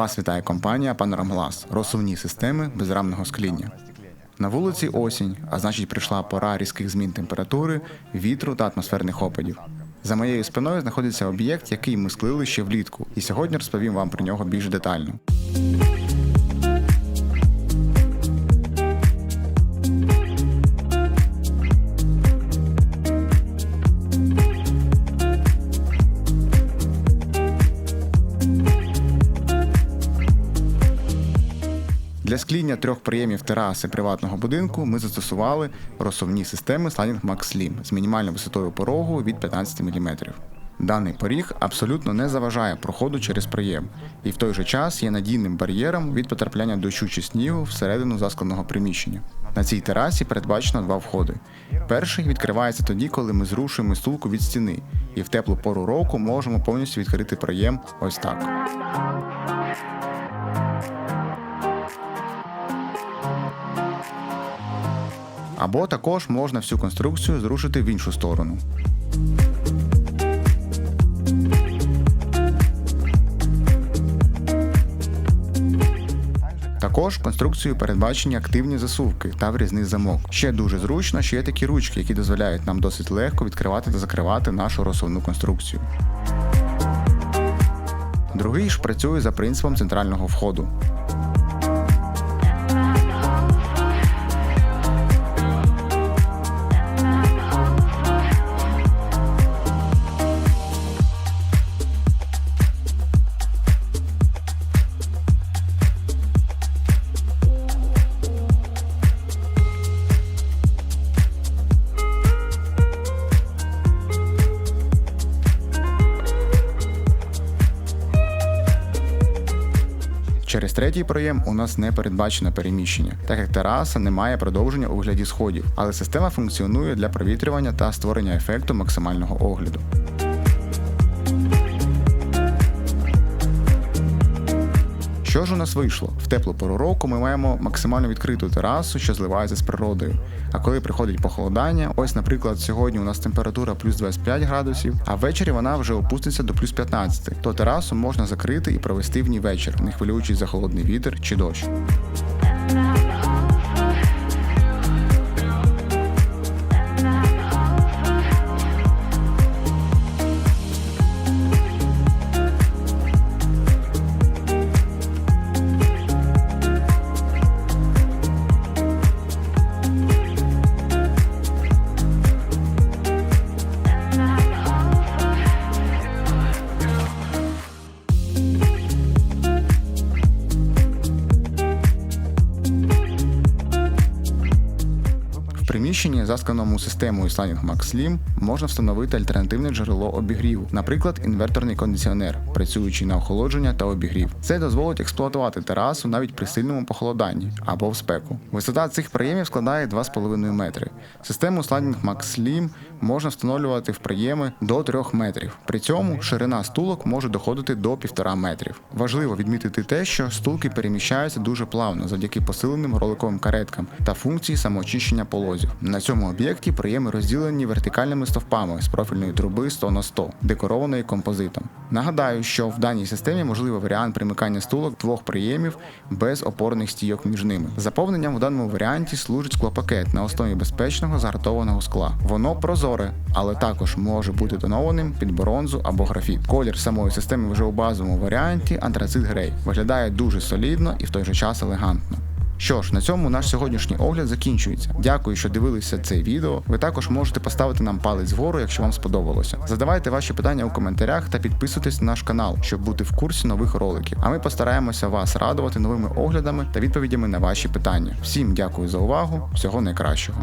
Вас вітає компанія Панорамглас, розсувні системи безрамного скління. На вулиці осінь, а значить прийшла пора різких змін температури, вітру та атмосферних опадів. За моєю спиною знаходиться об'єкт, який ми склили ще влітку, і сьогодні розповім вам про нього більш детально. Для скління трьох приємів тераси приватного будинку ми застосували розсувні системи Sliding Max Slim з мінімальною висотою порогу від 15 мм. Даний поріг абсолютно не заважає проходу через приєм, і в той же час є надійним бар'єром від потрапляння дощу чи снігу всередину заскленого приміщення. На цій терасі передбачено два входи. Перший відкривається тоді, коли ми зрушуємо стулку від стіни, і в теплу пору року можемо повністю відкрити проєм ось так. Або також можна всю конструкцію зрушити в іншу сторону. Також конструкцією передбачені активні засувки та врізний замок. Ще дуже зручно, що є такі ручки, які дозволяють нам досить легко відкривати та закривати нашу розсувну конструкцію. Другий ж працює за принципом центрального входу. Через третій проєм у нас не передбачено переміщення, так як тераса не має продовження у вигляді сходів, але система функціонує для провітрювання та створення ефекту максимального огляду. Що ж у нас вийшло? В теплу пору року ми маємо максимально відкриту терасу, що зливається з природою. А коли приходить похолодання, ось, наприклад, сьогодні у нас температура плюс 25 градусів, а ввечері вона вже опуститься до плюс 15, то терасу можна закрити і провести в ній вечір, не хвилюючись за холодний вітер чи дощ. Приміщенні, засканому системою Sliding Max Slim, можна встановити альтернативне джерело обігріву, наприклад, інверторний кондиціонер, працюючий на охолодження та обігрів. Це дозволить експлуатувати терасу навіть при сильному похолоданні або в спеку. Висота цих приємів складає 2,5 метри. Систему Sliding Max Slim можна встановлювати в приєми до 3 метрів. При цьому ширина стулок може доходити до 1,5 метрів. Важливо відмітити те, що стулки переміщаються дуже плавно завдяки посиленим роликовим кареткам та функції самоочищення полозів. На цьому об'єкті приєми розділені вертикальними стовпами з профільної труби 100 на 100, декорованої композитом. Нагадаю, що в даній системі можливий варіант примикання стулок двох приємів без опорних стійок між ними. Заповненням в даному варіанті служить склопакет на основі безпечного загартованого скла. Воно прозоре, але також може бути тонованим під бронзу або графіт. Колір самої системи вже у базовому варіанті антрацит грей. Виглядає дуже солідно і в той же час елегантно. Що ж, на цьому наш сьогоднішній огляд закінчується. Дякую, що дивилися це відео. Ви також можете поставити нам палець вгору, якщо вам сподобалося. Задавайте ваші питання у коментарях та підписуйтесь на наш канал, щоб бути в курсі нових роликів. А ми постараємося вас радувати новими оглядами та відповідями на ваші питання. Всім дякую за увагу, всього найкращого.